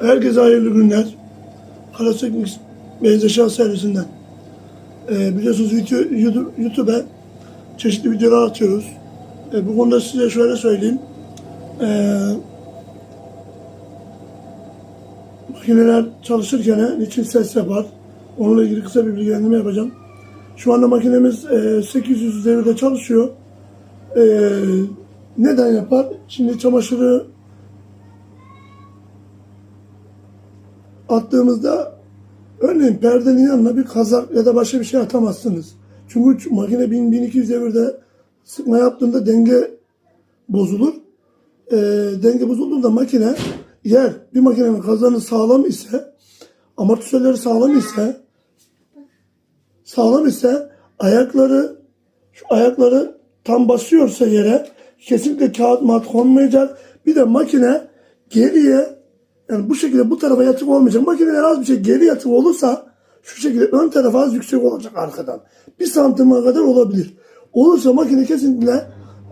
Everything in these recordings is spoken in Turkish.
Herkese hayırlı günler. Beyaz Eşya servisinden. Ee, biliyorsunuz YouTube, YouTube- YouTube'a çeşitli videolar atıyoruz. Ee, bu konuda size şöyle söyleyeyim. Ee, makineler çalışırken niçin ses yapar? Onunla ilgili kısa bir bilgilendirme yapacağım. Şu anda makinemiz e, 800 devirde çalışıyor. Ee, neden yapar? Şimdi çamaşırı attığımızda örneğin perdenin yanına bir kazak ya da başka bir şey atamazsınız. Çünkü makine 1000-1200 devirde sıkma yaptığında denge bozulur. Ee, denge bozulduğunda makine yer bir makinenin kazanı sağlam ise amortisörleri sağlam ise sağlam ise ayakları şu ayakları tam basıyorsa yere kesinlikle kağıt mat konmayacak. Bir de makine geriye yani bu şekilde bu tarafa yatık olmayacak. Makineler az bir şey geri yatık olursa şu şekilde ön tarafa az yüksek olacak arkadan. Bir santime kadar olabilir. Olursa makine kesinlikle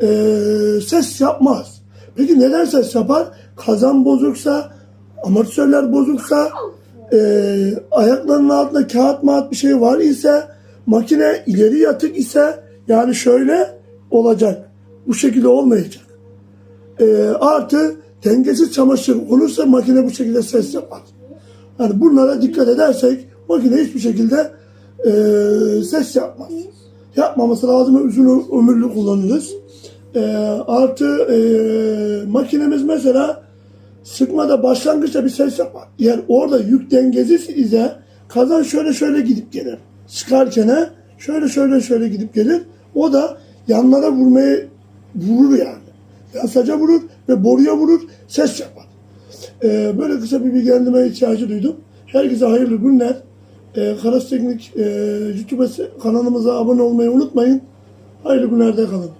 eee, ses yapmaz. Peki neden ses yapar? Kazan bozuksa, amortisörler bozuksa, eee ayaklarının altında kağıt mağat bir şey var ise, makine ileri yatık ise yani şöyle olacak. Bu şekilde olmayacak. Ee, artı dengesiz çamaşır olursa makine bu şekilde ses yapar. Yani bunlara dikkat edersek makine hiçbir şekilde e, ses yapmaz. Yapmaması lazım uzun ömürlü kullanırız. E, artı e, makinemiz mesela sıkmada başlangıçta bir ses yapar. Yani orada yük dengesiz ise kazan şöyle şöyle gidip gelir. Sıkarken şöyle şöyle şöyle gidip gelir. O da yanlara vurmayı vurur yani. Yasaca vurur ve boruya vurur, ses yapar. Ee, böyle kısa bir bilgilendirmeye ihtiyacı duydum. Herkese hayırlı günler. Ee, Karas Teknik e, YouTube kanalımıza abone olmayı unutmayın. Hayırlı günlerde kalın.